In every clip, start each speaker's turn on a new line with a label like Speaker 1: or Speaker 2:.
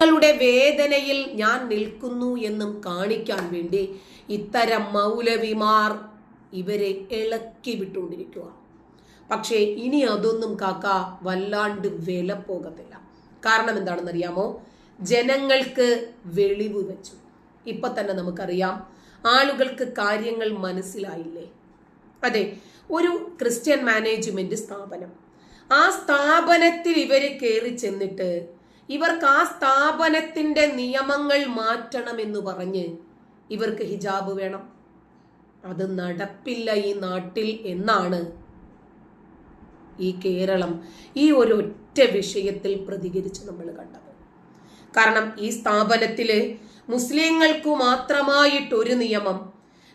Speaker 1: നിങ്ങളുടെ വേദനയിൽ ഞാൻ നിൽക്കുന്നു എന്നും കാണിക്കാൻ വേണ്ടി ഇത്തരം മൗലവിമാർ ഇവരെ ഇളക്കി വിട്ടുകൊണ്ടിരിക്കുക പക്ഷേ ഇനി അതൊന്നും കാക്ക വല്ലാണ്ട് വില പോകത്തില്ല. കാരണം എന്താണെന്നറിയാമോ? ജനങ്ങൾക്ക് വെളിവ് വെച്ചു. ഇപ്പൊ തന്നെ നമുക്കറിയാം ആളുകൾക്ക് കാര്യങ്ങൾ മനസ്സിലായില്ലേ? അതെ ഒരു ക്രിസ്ത്യൻ മാനേജ്മെന്റ് സ്ഥാപനം. ആ സ്ഥാപനത്തിൽ ഇവർ കയറി ചെന്നിട്ട് ഇവർക്ക് ആ സ്ഥാപനത്തിന്റെ നിയമങ്ങൾ മാറ്റണമെന്ന് പറഞ്ഞ് ഇവർക്ക് ഹിജാബ് വേണം. അത് നടപ്പില്ല ഈ നാട്ടിൽ എന്നാണ് ഈ കേരളം ഈ ഒരു ഒറ്റ വിഷയത്തിൽ പ്രതികരിച്ച് നമ്മൾ കണ്ടത്. കാരണം ഈ സ്ഥാപനത്തിൽ മുസ്ലിങ്ങൾക്ക് മാത്രമായിട്ട് ഒരു നിയമം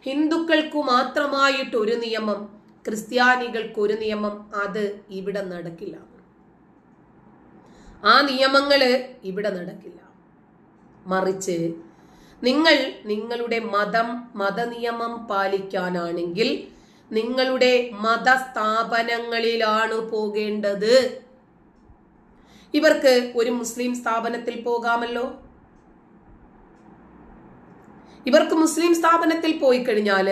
Speaker 1: ഹിന്ദുക്കൾക്കു മാത്രമായിട്ട് ഒരു നിയമം ക്രിസ്ത്യാനികൾക്ക് ഒരു നിയമം അത് ഇവിടെ നടക്കില്ല. ആ നിയമങ്ങൾ ഇവിടെ നടക്കില്ല. മറിച്ച് നിങ്ങൾ നിങ്ങളുടെ മതം മതനിയമം പാലിക്കാനാണെങ്കിൽ നിങ്ങളുടെ മതസ്ഥാപനങ്ങളിലാണ് പോകേണ്ടത്. ഇവർക്ക് ഒരു മുസ്ലിം സ്ഥാപനത്തിൽ പോകാമല്ലോ? ഇവർക്ക് മുസ്ലിം സ്ഥാപനത്തിൽ പോയി കഴിഞ്ഞാൽ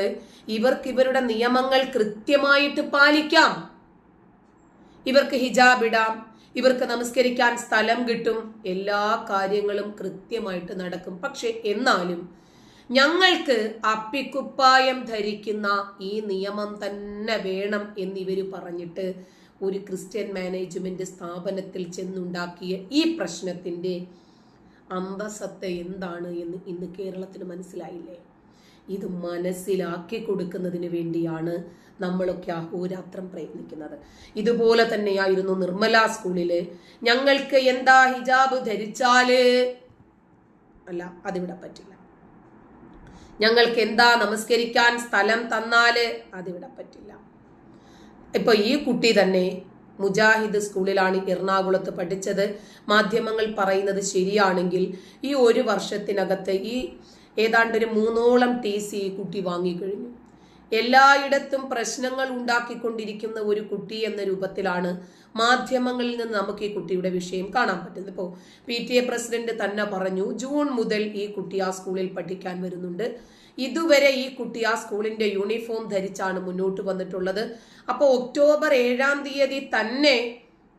Speaker 1: ഇവർക്ക് ഇവരുടെ നിയമങ്ങൾ കൃത്യമായിട്ട് പാലിക്കാം. ഇവർക്ക് ഹിജാബ് ഇടാം ഇവർക്ക് നമസ്കരിക്കാൻ സ്ഥലം കിട്ടും എല്ലാ കാര്യങ്ങളും കൃത്യമായിട്ട് നടക്കും. പക്ഷെ എന്നാലും ഞങ്ങൾക്ക് അപ്പിക്കുപ്പായം ധരിക്കുന്ന ഈ നിയമം തന്നെ വേണം എന്നിവർ പറഞ്ഞിട്ട് ഒരു ക്രിസ്ത്യൻ മാനേജ്മെന്റ് സ്ഥാപനത്തിൽ ചെന്നുണ്ടാക്കിയ ഈ പ്രശ്നത്തിന്റെ അന്തസത്ത എന്താണ് എന്ന് ഇന്ന് കേരളത്തിന് മനസ്സിലായില്ലേ? ഇത് മനസ്സിലാക്കി കൊടുക്കുന്നതിന് വേണ്ടിയാണ് നമ്മളൊക്കെ അഹോരാത്രം പ്രയത്നിക്കുന്നത്. ഇതുപോലെ തന്നെയായിരുന്നു നിർമ്മല സ്കൂളിൽ. ഞങ്ങൾക്ക് എന്താ ഹിജാബ് ധരിച്ചാൽ? അല്ല അതിവിടെ പറ്റില്ല. ഞങ്ങൾക്ക് എന്താ നമസ്കരിക്കാൻ സ്ഥലം തന്നാൽ? അതിവിടെ പറ്റില്ല. ഇപ്പൊ ഈ കുട്ടി തന്നെ മുജാഹിദ് സ്കൂളിലാണ് എറണാകുളത്ത് പഠിച്ചത്. മാധ്യമങ്ങൾ പറയുന്നത് ശരിയാണെങ്കിൽ ഈ ഒരു വർഷത്തിനകത്ത് ഈ ഏതാണ്ട് ഒരു മൂന്നോളം ടി സി കുട്ടി വാങ്ങിക്കഴിഞ്ഞു. എല്ലായിടത്തും പ്രശ്നങ്ങൾ ഉണ്ടാക്കിക്കൊണ്ടിരിക്കുന്ന ഒരു കുട്ടി എന്ന രൂപത്തിലാണ് മാധ്യമങ്ങളിൽ നിന്ന് നമുക്ക് ഈ കുട്ടിയുടെ വിഷയം കാണാൻ പറ്റുന്നത്. ഇപ്പോൾ പി ടി എ പ്രസിഡന്റ് തന്നെ പറഞ്ഞു ജൂൺ മുതൽ ഈ കുട്ടി ആ സ്കൂളിൽ പഠിക്കാൻ വരുന്നുണ്ട്. ഇതുവരെ ഈ കുട്ടി ആ സ്കൂളിന്റെ യൂണിഫോം ധരിച്ചാണ് മുന്നോട്ട് വന്നിട്ടുള്ളത്. അപ്പോൾ ഒക്ടോബർ ഏഴാം തീയതി തന്നെ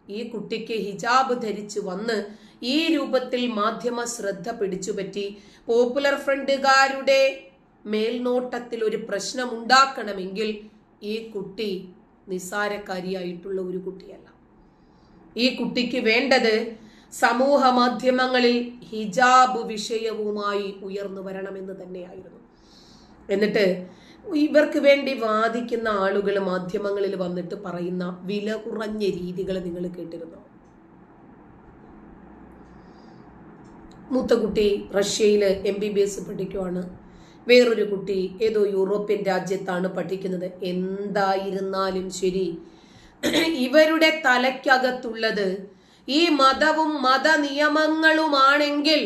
Speaker 1: ഈ കുട്ടിക്ക് ഹിജാബ് ധരിച്ചു വന്ന് ഈ രൂപത്തിൽ മാധ്യമ ശ്രദ്ധ പിടിച്ചുപറ്റി പോപ്പുലർ ഫ്രണ്ടുകാരുടെ മേൽനോട്ടത്തിൽ ഒരു പ്രശ്നം ഉണ്ടാക്കണമെങ്കിൽ ഈ കുട്ടി നിസ്സാരക്കാരിയായിട്ടുള്ള ഒരു കുട്ടിയല്ല. ഈ കുട്ടിക്ക് വേണ്ടത് സമൂഹ മാധ്യമങ്ങളിൽ ഹിജാബ് വിഷയവുമായി ഉയർന്നു വരണമെന്ന് തന്നെയായിരുന്നു. എന്നിട്ട് ഇവർക്ക് വേണ്ടി വാദിക്കുന്ന ആളുകൾ മാധ്യമങ്ങളിൽ വന്നിട്ട് പറയുന്ന വില കുറഞ്ഞ രീതികൾ നിങ്ങൾ കേട്ടിരുന്നോ? മൂത്ത കുട്ടി റഷ്യയിൽ എം ബി ബി എസ് പഠിക്കുവാണ്. വേറൊരു കുട്ടി ഏതോ യൂറോപ്യൻ രാജ്യത്താണ് പഠിക്കുന്നത്. എന്തായിരുന്നാലും ശരി. ഇവരുടെ തലയ്ക്കകത്തുള്ളത് ഈ മതവും മത നിയമങ്ങളുമാണെങ്കിൽ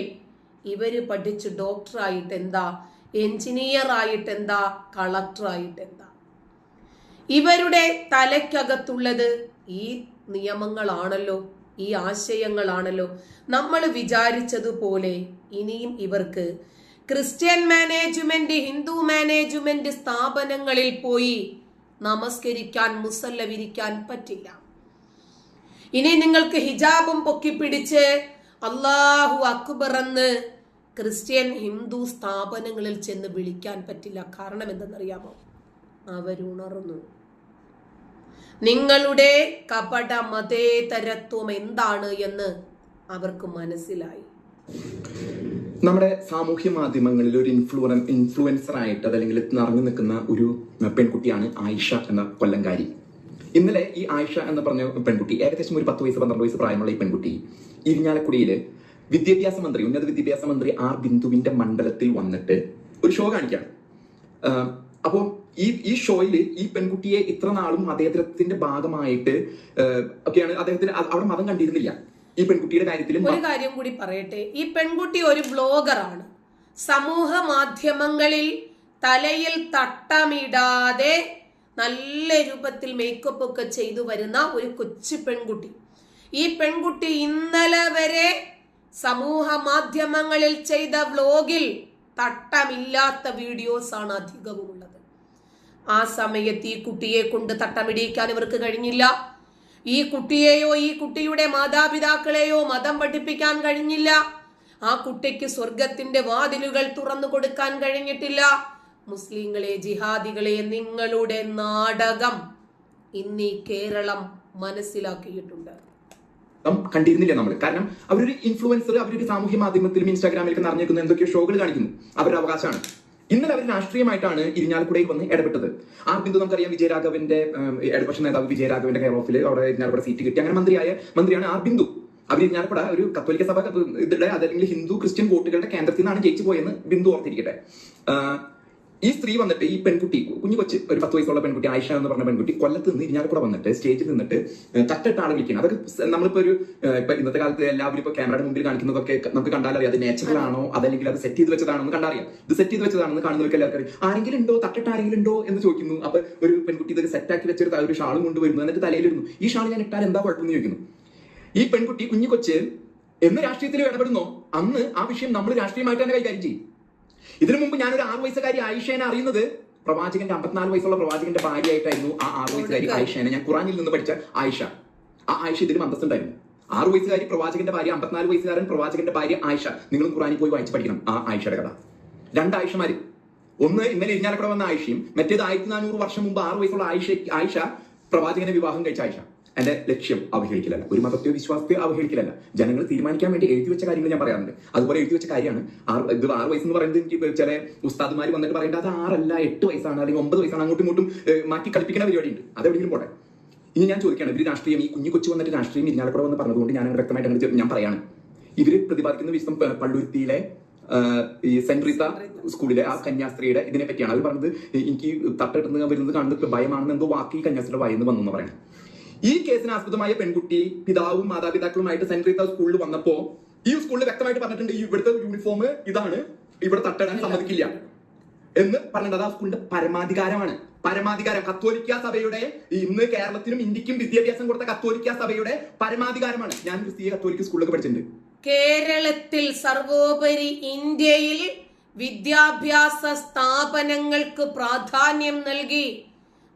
Speaker 1: ഇവർ പഠിച്ച് ഡോക്ടറായിട്ട് എന്താ എഞ്ചിനീയർ ആയിട്ട് എന്താ കളക്ടറായിട്ട് എന്താ ഇവരുടെ തലയ്ക്കകത്തുള്ളത് ഈ നിയമങ്ങളാണല്ലോ. ഈ ആശയങ്ങളാണല്ലോ നമ്മൾ വിചാരിച്ചതുപോലെ ഇനിയും ഇവർക്ക് ക്രിസ്ത്യൻ മാനേജ്മെന്റ് ഹിന്ദു മാനേജ്മെന്റ് സ്ഥാപനങ്ങളിൽ പോയി നമസ്കരിക്കാൻ മുസല്ല വിരിക്കാൻ പറ്റില്ല. ഇനി നിങ്ങൾക്ക് ഹിജാബും പൊക്കിപ്പിടിച്ച് അള്ളാഹു അക്ബർ എന്ന് ക്രിസ്ത്യൻ ഹിന്ദു സ്ഥാപനങ്ങളിൽ ചെന്ന് വിളിക്കാൻ പറ്റില്ല. കാരണം എന്തെന്നറിയാമോ? അവരുണർന്നു നിങ്ങളുടെ കപട മതേതരത്വം എന്താണ് എന്ന് അവർക്ക് മനസ്സിലായി.
Speaker 2: നമ്മുടെ സാമൂഹ്യ മാധ്യമങ്ങളിൽ ഒരു ഇൻഫ്ലുവൻ ഇൻഫ്ലുവൻസർ ആയിട്ട് അതല്ലെങ്കിൽ നിറഞ്ഞു നിൽക്കുന്ന ഒരു പെൺകുട്ടിയാണ് ആയിഷ എന്ന കൊല്ലങ്കാരി ഇന്നലെ ഈ ആയിഷ എന്ന് പറഞ്ഞ പെൺകുട്ടി ഏകദേശം ഒരു പത്ത് വയസ്സ് പന്ത്രണ്ട് വയസ്സ് പ്രായമുള്ള ഈ പെൺകുട്ടി ഇരിഞ്ഞാലക്കുടിയിൽ വിദ്യാഭ്യാസ മന്ത്രി ഉന്നത വിദ്യാഭ്യാസ മന്ത്രി ആർ ബിന്ദുവിന്റെ മണ്ഡലത്തിൽ വന്നിട്ട് ഒരു ഷോ കാണിക്കുകയാണ്. അപ്പോൾ ഈ ഈ ഷോയിൽ ഈ പെൺകുട്ടിയെ ഇത്ര നാളും അദ്ദേഹത്തിന്റെ ഭാഗമായിട്ട് ഒക്കെയാണ് അദ്ദേഹത്തിന് അവിടെ മതം കണ്ടിരുന്നില്ല. ഈ പെൺകുട്ടിയുടെ കാര്യത്തിൽ
Speaker 1: ഒരു കാര്യം കൂടി പറയട്ടെ. ഈ പെൺകുട്ടി ഒരു ബ്ലോഗറാണ്. സമൂഹ മാധ്യമങ്ങളിൽ തലയിൽ തട്ടമിടാതെ നല്ല രൂപത്തിൽ മേക്കപ്പ് ഒക്കെ ചെയ്തു വരുന്ന ഒരു കൊച്ചു പെൺകുട്ടി. ഈ പെൺകുട്ടി ഇന്നലെ വരെ സമൂഹ മാധ്യമങ്ങളിൽ ചെയ്ത വ്ലോഗിൽ തട്ടമില്ലാത്ത വീഡിയോസ് ആണ് അധികവും. ആ സമയത്ത് ഈ കുട്ടിയെ കൊണ്ട് തട്ടമിടിയിക്കാൻ ഇവർക്ക് കഴിഞ്ഞില്ല. ഈ കുട്ടിയെയോ ഈ കുട്ടിയുടെ മാതാപിതാക്കളെയോ മതം പഠിപ്പിക്കാൻ കഴിഞ്ഞില്ല. ആ കുട്ടിക്ക് സ്വർഗത്തിന്റെ വാതിലുകൾ തുറന്നു കൊടുക്കാൻ കഴിഞ്ഞിട്ടില്ല. മുസ്ലിങ്ങളെ ജിഹാദികളെ നിങ്ങളുടെ നാടകം ഇന്നീ കേരളം മനസ്സിലാക്കിയിട്ടുണ്ട്.
Speaker 2: കണ്ടിരുന്നില്ല നമ്മൾ. കാരണം അവരൊരു ഇൻഫ്ലുവൻസർ അവരൊരു സാമൂഹ്യ മാധ്യമത്തിലും ഇൻസ്റ്റാഗ്രാമിലൊക്കെ നിറഞ്ഞേക്കുന്ന എന്തൊക്കെയോ ഷോകൾ കാണിക്കുന്നു. അവരുടെ അവകാശമാണ്. ഇന്നലെ അവർ രാഷ്ട്രീയമായിട്ടാണ് ഇരിഞ്ഞാലക്കുടയിൽ വന്ന് ഇടപെട്ടത്. ആ ബിന്ദു നമുക്കറിയാം വിജയരാഘവന്റെ ഇടപക്ഷ നേതാവ് വിജയരാഘവന്റെ കെയർ ഓഫിൽ അവിടെ ഇരിഞ്ഞാലക്കുട സീറ്റ് കിട്ടി. അങ്ങനെ മന്ത്രിയായ മന്ത്രിയാണ് ആർ ബിന്ദു. അവർ ഇരിഞ്ഞാലക്കുട ഒരു കത്തോലിക്ക സഭ ഇതിടെ അതല്ലെങ്കിൽ ഹിന്ദു ക്രിസ്ത്യൻ വോട്ടുകളുടെ കേന്ദ്രത്തിൽ നിന്നാണ് ജയിച്ചു പോയെന്ന് ബിന്ദു ഓർത്തിരിക്കട്ടെ. ആ, ഈ സ്ത്രീ വന്നിട്ട് ഈ പെൺകുട്ടി കുഞ്ഞു കൊച്ച് ഒരു പത്ത് വയസ്സുള്ള പെൺകുട്ടി ആയിഷ എന്ന് പറഞ്ഞ പെൺകുട്ടി കൊല്ലത്ത് നിന്ന് ഇരിഞ്ഞാലക്കൂടെ വന്നിട്ട് സ്റ്റേജിൽ നിന്നിട്ട് തട്ടിട്ട് ആളെ വിളിക്കണം. അതൊക്കെ നമ്മളിപ്പോ ഒരു ഇന്നത്തെ കാലത്ത് എല്ലാവരും ഇപ്പൊ ക്യാമറയുടെ മുമ്പിൽ കാണിക്കുന്നതൊക്കെ നമുക്ക് കണ്ടാലറിയാം. അത് നാച്ചുറൽ ആണോ? അതല്ലെങ്കിൽ അത് സെറ്റ് ചെയ്ത് വെച്ചതാണെന്ന് കണ്ടറിയാം. ഇത് സെറ്റ് ചെയ്ത് വെച്ചതാണെന്ന് കാണുന്നവർക്ക് എല്ലാവർക്കും ആരെങ്കിലും ഉണ്ടോ? തട്ടിട്ട് ആരെങ്കിലും ഉണ്ടോ എന്ന് ചോദിക്കുന്നു. അപ്പൊ ഒരു പെൺകുട്ടി ഇതൊക്കെ സെറ്റ് ആക്കി വെച്ചൊരു ഒരു ഷാളും കൊണ്ടുവരുന്നു. എന്നിട്ട് തലയിലിരുന്നു ഈ ഷാൾ ഞാൻ ഇട്ടാൽ എന്താ കുഴപ്പമെന്ന് ചോദിക്കുന്നു. ഈ പെൺകുട്ടി കുഞ്ഞു കൊച്ച് എന്ന് രാഷ്ട്രീയത്തിൽ ഇടപെടുന്നോ? അന്ന് ആ വിഷയം നമ്മൾ രാഷ്ട്രീയമായിട്ട് തന്നെ കൈകാര്യം ചെയ്യും. ഇതിനു മുമ്പ് ഞാനൊരു ആറു വയസ്സുകാരി ആയിഷേനെ അറിയുന്നത്. പ്രവാചകന്റെ അമ്പത്തിനാല് വയസ്സുള്ള പ്രവാചകന്റെ ഭാര്യയായിട്ടായിരുന്നു ആ ആറു വയസ്സുകാരി ആയിഷേനെ. ഞാൻ ഖുറാനിൽ നിന്ന് പഠിച്ച ആയിഷ. ആ ആയിഷ ഇതിലും അന്തസ്സുണ്ടായിരുന്നു ആറു വയസ്സുകാരി പ്രവാചകന്റെ ഭാര്യ അമ്പത്തിനാല് വയസ്സുകാരൻ പ്രവാചകന്റെ ഭാര്യ ആയിഷ. നിങ്ങളും ഖുറാനിൽ പോയി വായിച്ച് പഠിക്കണം ആ ആയിഷയുടെ കഥ. രണ്ട് ആയിഷമാര്. ഒന്ന് ഇന്നലെ ഇരിഞ്ഞാലക്കുട വന്ന ആയിഷയും മറ്റേത് ആയിരത്തി നാനൂറ് വർഷം മുമ്പ് ആറു വയസ്സുള്ള ആയിഷ ആയിഷ പ്രവാചകനെ വിവാഹം കഴിച്ച ആയിഷ. എന്റെ ലക്ഷ്യം അവഹേളിക്കലല്ല. ഒരു മതത്തെയോ വിശ്വാസത്തെയോ അവഹേളിക്കലല്ല. ജനങ്ങൾ തീരുമാനിക്കാൻ വേണ്ടി എഴുതി വെച്ച കാര്യങ്ങൾ ഞാൻ പറയാറുണ്ട്. അതുപോലെ എഴുതി വെച്ച കാര്യമാണ്. ആറ് ഇത് ആറ് വയസ്സ് എന്ന് പറയുന്നത് എനിക്ക് ചില ഉസ്താദുമാർ വന്നിട്ട് പറയേണ്ടത് അത് ആറല്ല എട്ട് വയസ്സാണ് അല്ലെങ്കിൽ ഒമ്പത് വയസ്സാണ്. അങ്ങോട്ടും ഇങ്ങോട്ടും മാറ്റി കളിപ്പിക്കുന്ന പരിപാടിയുണ്ട്. അതെവിടെയെങ്കിലും പോട്ടെ. ഇനി ഞാൻ ചോദിക്കുകയാണ് ഇവർ രാഷ്ട്രീയം ഈ കുഞ്ഞു കൊച്ചു വന്നിട്ട് രാഷ്ട്രീയം ഇരിഞ്ഞാലക്കുട വന്ന് പറഞ്ഞതുകൊണ്ട് ഞാൻ വ്യക്തമായിട്ട് ഞാൻ പറയാണ്. ഇവർ പ്രതിപാദിക്കുന്ന വിശ്വം പള്ളുരുത്തിയിലെ ഈ സെന്റ് റീത്ത സ്കൂളിലെ ആ കന്യാസ്ത്രീയുടെ ഇതിനെ പറ്റിയാണ്. അവർ പറഞ്ഞത് എനിക്ക് തട്ടെടുത്ത് വരുന്നത് കാണുന്നത് ഭയമാണെന്ന് എന്തോ വാക്കി കന്യാസ്ത്രീയുടെ ഭയന്ന് വന്നു എന്ന് പറയണം. ഈ കേസിന് ആസ്പദമായ പെൺകുട്ടി പിതാവും മാതാപിതാക്കളുമായിട്ട് സെന്റ് റീത്ത സ്കൂളിൽ വന്നപ്പോ ഈ സ്കൂളിൽ വ്യക്തമായിട്ട് പറഞ്ഞിട്ടുണ്ട് ഇവിടുത്തെ യൂണിഫോം ഇതാണ് ഇവിടെ തട്ടിടാൻ സമ്മതിക്കില്ല എന്ന് പറഞ്ഞത് ആ സ്കൂളിന്റെ പരമാധികാരമാണ്. പരമാധികാരം. കത്തോലിക്ക സഭയുടെ ഇന്ന് കേരളത്തിനും ഇന്ത്യക്കും വിദ്യാഭ്യാസം കൊടുത്ത കത്തോലിക്ക സഭയുടെ പരമാധികാരമാണ്. ഞാൻ ക്രിസ്തീയ കത്തോലിക്ക സ്കൂളിലൊക്കെ പഠിച്ചിട്ടുണ്ട്.
Speaker 1: കേരളത്തിൽ സർവോപരി ഇന്ത്യയിൽ വിദ്യാഭ്യാസ സ്ഥാപനങ്ങൾക്ക് പ്രാധാന്യം നൽകി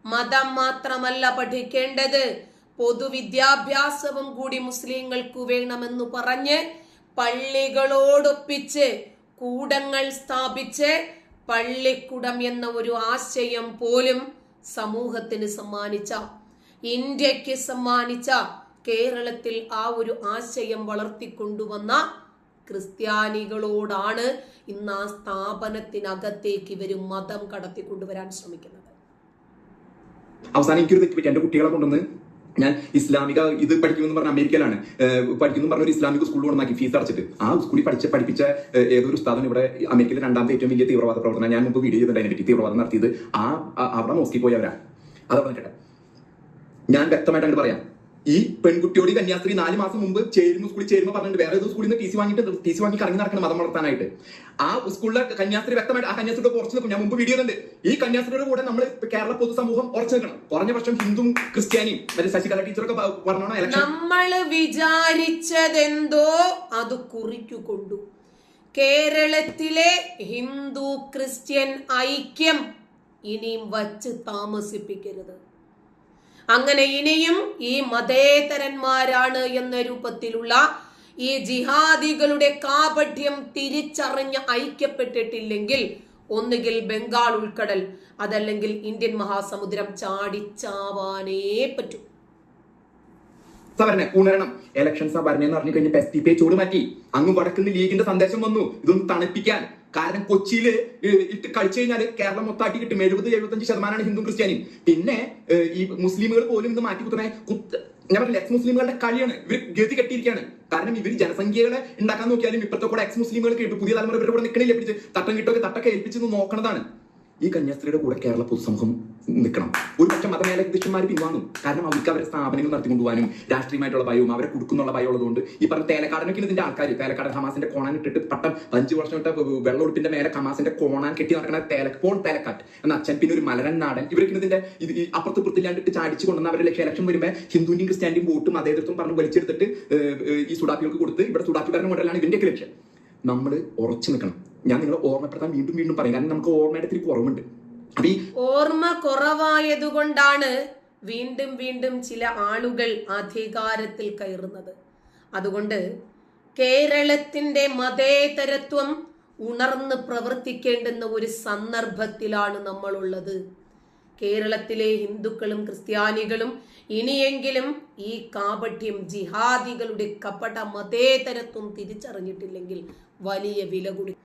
Speaker 1: മതം മാത്രമല്ല പഠിക്കേണ്ടത്. പൊതുവിദ്യാഭ്യാസവും കൂടി മുസ്ലിങ്ങൾക്ക് വേണമെന്ന് പറഞ്ഞ് പള്ളികളോടൊപ്പിച്ച് കൂടങ്ങൾ സ്ഥാപിച്ച് പള്ളിക്കുടം എന്ന ഒരു ആശയം പോലും സമൂഹത്തിന് സമ്മാനിച്ച ഇന്ത്യയ്ക്ക് സമ്മാനിച്ച കേരളത്തിൽ ആ ഒരു ആശയം വളർത്തിക്കൊണ്ടുവന്ന ക്രിസ്ത്യാനികളോടാണ് ഇന്ന് ആ സ്ഥാപനത്തിനകത്തേക്ക് ഇവർ മതം കടത്തിക്കൊണ്ടുവരാൻ ശ്രമിക്കുന്നത്.
Speaker 2: അവസാനം എനിക്കൊരു തെറ്റ് പറ്റി. കുട്ടികളെ കൊണ്ടുവന്ന് ഞാൻ ഇസ്ലാമിക ഇത് പഠിക്കുമെന്ന് പറഞ്ഞ അമേരിക്കയിലാണ്. പഠിക്കുന്നു പറഞ്ഞ ഒരു ഇസ്ലാമിക സ്കൂൾ ഉണ്ടാക്കി ഫീസ് അടച്ചിട്ട്. ആ സ്കൂളിൽ പഠിച്ച പഠിപ്പിച്ച ഏതൊരു സ്ഥാപനം ഇവിടെ അമേരിക്കയിലെ രണ്ടാമത്തെ ഏറ്റവും വലിയ തീവ്രവാദ പ്രവർത്തനം ഞാൻ മുമ്പ് വീഡിയോ ചെയ്തിട്ടുണ്ട് അതിനെ പറ്റി തീവ്രവാദം നടത്തിയത് ആ- അവിടെ മോസ്കി പോയവരാ. അതവിടെ കേട്ടോ ഞാൻ വ്യക്തമായിട്ട് അങ്ങോട്ട് പറയാം. ഈ പെൺകുട്ടിയോട് കന്യാസ്ത്രീ നാല് മാസം മുമ്പ് ചേരുന്ന സ്കൂളിൽ ചേരുമ്പോൾ പറഞ്ഞിട്ട് വേറെ ഏതോ സ്കൂളിൽ നിന്ന് ടി സി വാങ്ങിയിട്ട് ടി സി വാങ്ങി കറങ്ങി നടക്കണം മതം വളർത്താനായിട്ട്. ആ സ്കൂളിലെ കന്യാസ്ത്രീ വ്യക്തമായിട്ട് ആ കന്യാസ്ത്രീയുടെ ഉറച്ചു നിൽക്കും ഞാൻ മുമ്പ് വീഡിയോ ഉണ്ട് ഈ കന്യാസ്ത്രീയുടെ കൂടെ നമ്മൾ കേരള പൊതുസമൂഹം ഉറച്ചു നിൽക്കണം. കുറഞ്ഞ പക്ഷം ഹിന്ദുവും ക്രിസ്ത്യാനിയും മറ്റേ ശശികല ടീച്ചറൊക്കെ പറഞ്ഞോണം
Speaker 1: നമ്മൾ വിചാരിച്ചതെന്തോ അത് കുറിക്കു കൊണ്ടു. കേരളത്തിലെ ഹിന്ദു ക്രിസ്ത്യൻ ഐക്യം ഇനിയും വച്ച് താമസിപ്പിക്കരുത്. അങ്ങനെ ഇനിയും ഈ മതേതരന്മാരാണ് എന്ന രൂപത്തിലുള്ള ഈ ജിഹാദികളുടെ കാപഠ്യം തിരിച്ചറിഞ്ഞ് ഐക്യപ്പെട്ടിട്ടില്ലെങ്കിൽ ഒന്നുകിൽ ബംഗാൾ ഉൾക്കടൽ അതല്ലെങ്കിൽ ഇന്ത്യൻ മഹാസമുദ്രം ചാടിച്ചാവാനേ പറ്റൂ.
Speaker 2: സവരണ ഉണരണം. എലക്ഷൻ ഇലക്ഷൻസ് എന്ന് പറഞ്ഞു കഴിഞ്ഞപ്പോൾ എസ് ഡി പി ചൂട് മാറ്റി. അങ്ങ് വടക്കുന്ന ലീഗിന്റെ സന്ദേശം വന്നു. ഇതൊന്ന് തണുപ്പിക്കാൻ. കാരണം കൊച്ചിയിൽ ഇട്ട് കഴിച്ചു കഴിഞ്ഞാൽ കേരളം മൊത്തമാക്കി കിട്ടും. എഴുപത് എഴുപത്തഞ്ച് ശതമാനമാണ് ഹിന്ദു ക്രിസ്ത്യാനി പിന്നെ ഈ മുസ്ലിമുകൾ പോലും ഇത് മാറ്റി കുത്തണേ. കുത്ത ഞാൻ പറഞ്ഞില്ല എക്സ് മുസ്ലിമുകളുടെ കളിയാണ്. ഇവർ ഗതി കെട്ടിയിരിക്കുകയാണ്. കാരണം ഇവർ ജനസംഖ്യകളെ ഉണ്ടാക്കാൻ നോക്കിയാലും ഇപ്പോഴത്തെ കൂടെ എക്സ് മുസ്ലിമുകൾ കേട്ട് പുതിയ തലമുറ ഇവരുടെ കൂടെ നിൽക്കണില്ല പിടിച്ച് തട്ടം കിട്ടൊക്കെ തട്ടൊക്കെ ഏൽപ്പിച്ച് നോക്കണതാണ്. ഈ കന്യാസ്ത്രീയുടെ കൂടെ കേരള പൊതുസമൂഹം നിൽക്കണം. ഒരു പക്ഷെ മതമേലധ്യക്ഷന്മാർ പിൻവാങ്ങും. കാരണം അവർക്ക് അവരുടെ സ്ഥാപനങ്ങൾ നടത്തിക്കൊണ്ടുപോകാനും രാഷ്ട്രീയമായിട്ടുള്ള ഭയവും അവരെ കൊടുക്കുന്നുള്ള ഭയം ഉള്ളതുകൊണ്ട് ഈ പറഞ്ഞ തേലക്കാടനൊക്കെ ഇതിന്റെ ആൾക്കാർ തേലക്കാടൻ ഹമാസിന്റെ കോണാൻ ഇട്ടിട്ട് പട്ടം അഞ്ചു വർഷം ഇട്ട വെള്ളമൊടുപ്പിന്റെ മേലെ ഹമാസിന്റെ കോണാൻ കെട്ടി നടക്കുന്ന തേലക്ക് പോൾ തേലക്കാട്ട് എന്ന അച്ഛൻ പിന്നെ ഒരു മലരൻ നാടൻ ഇവർക്ക് ഇതിന്റെ ഇത് അപ്പുറത്ത് പുറത്തില്ലാണ്ടിട്ട് ചാടിച്ചു കൊണ്ടുവന്ന അവരുടെ ലക്ഷ്യ ഇലക്ഷൻ വരുമ്പോൾ ഹിന്ദുവിന്റെയും ക്രിസ്ത്യാനിയും വോട്ടും അതേതൃത്വം പറഞ്ഞ് വലിച്ചെടുത്തിട്ട് ഈ സുഡാപ്പികൾക്ക് കൊടുത്ത് ഇവിടെ സുഡാപ്പി മുതലാണ് ഇതിന്റെ ലക്ഷ്യം. നമ്മൾ ഉറച്ചു നിൽക്കണം. ഞാൻ നിങ്ങളെ ഓർമ്മപ്പെടുത്താൻ വീണ്ടും വീണ്ടും പറയും. കാരണം നമുക്ക് ഓർമ്മയുടെ ഇത്തിരി കുറവുണ്ട്. അപ്പൊ ഈ
Speaker 1: ഓർമ്മ കുറവായതുകൊണ്ടാണ് വീണ്ടും വീണ്ടും ചില ആളുകൾ അധികാരത്തിൽ കയറുന്നത്. അതുകൊണ്ട് കേരളത്തിന്റെ മതേതരത്വം ഉണർന്ന് പ്രവർത്തിക്കേണ്ടുന്ന ഒരു സന്ദർഭത്തിലാണ് നമ്മളുള്ളത്. കേരളത്തിലെ ഹിന്ദുക്കളും ക്രിസ്ത്യാനികളും ഇനിയെങ്കിലും ഈ കാപട്യം ജിഹാദികളുടെ കപട മതേതരത്വം തിരിച്ചറിഞ്ഞിട്ടില്ലെങ്കിൽ വലിയ വില കൊടുക്കും.